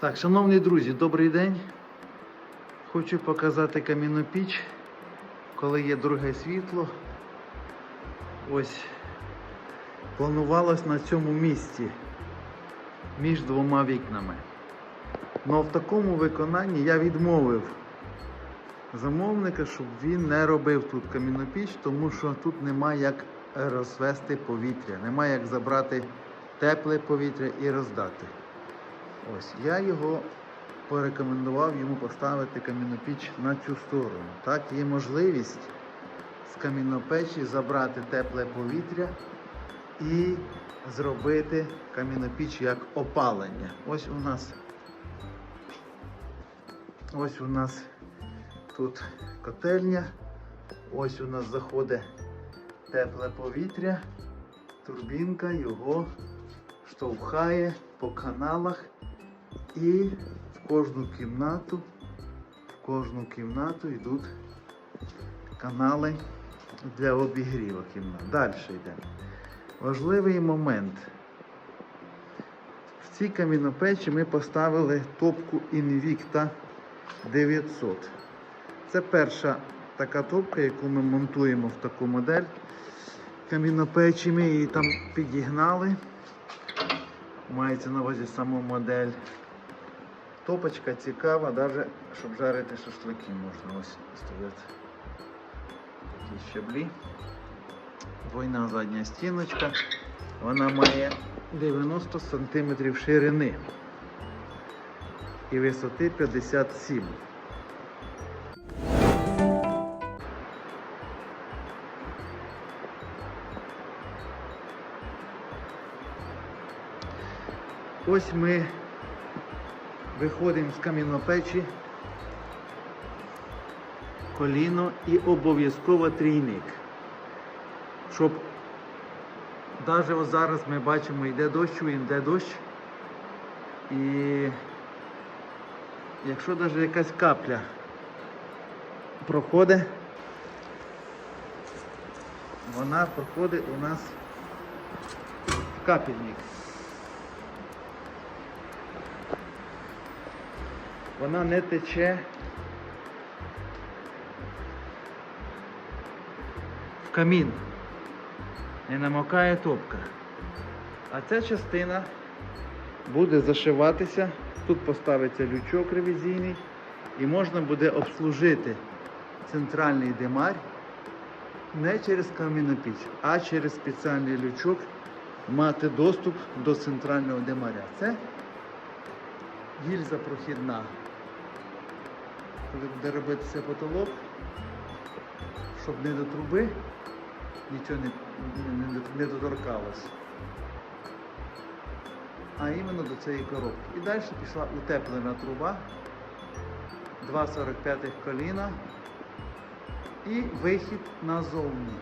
Так, шановні друзі, добрий день. Хочу показати кам'яну піч, коли є друге світло. Ось планувалось на цьому місці між двома вікнами. Но в такому виконанні я відмовив замовника, щоб він не робив тут кам'яну піч, тому що тут немає як розвести повітря, немає як забрати тепле повітря і роздати. Ось я його порекомендував йому поставити кам'яну піч на цю сторону. Так є можливість з кам'янопечі забрати тепле повітря і зробити кам'яну піч як опалення. Ось у нас ось у нас тут котельня, ось у нас заходить тепле повітря, турбінка його штовхає по каналах і в кожну кімнату, в кожну кімнату йдуть канали для обігріву кімнат. Далі йдемо. Важливий момент. В цій камінопечі ми поставили топку Invicta 900. Це перша така топка, яку ми монтуємо в таку модель. Камінопечі ми її там підігнали. Мається на увазі саму модель. Топочка цікава, навіть щоб жарити шашлики можна. Ось стоять такі щеблі. Двойна задня стіночка. Вона має 90 см ширини і висоти 57 Ось ми виходимо з камінопечі, коліно і обов'язково трійник. Щоб навіть ось зараз ми бачимо, йде дощ, йде дощ. І якщо навіть якась капля проходить, вона проходить у нас в капельник. Вона не тече в камін. Не намокає топка. А ця частина буде зашиватися. Тут поставиться лючок ревізійний і можна буде обслужити центральний димар не через камінопіч, а через спеціальний лючок мати доступ до центрального димаря. Це гільза прохідна. Коли буде потолок, щоб не до труби нічого не, не, не, доторкалось. А іменно до цієї коробки. І далі пішла утеплена труба, 2,45 коліна і вихід назовні.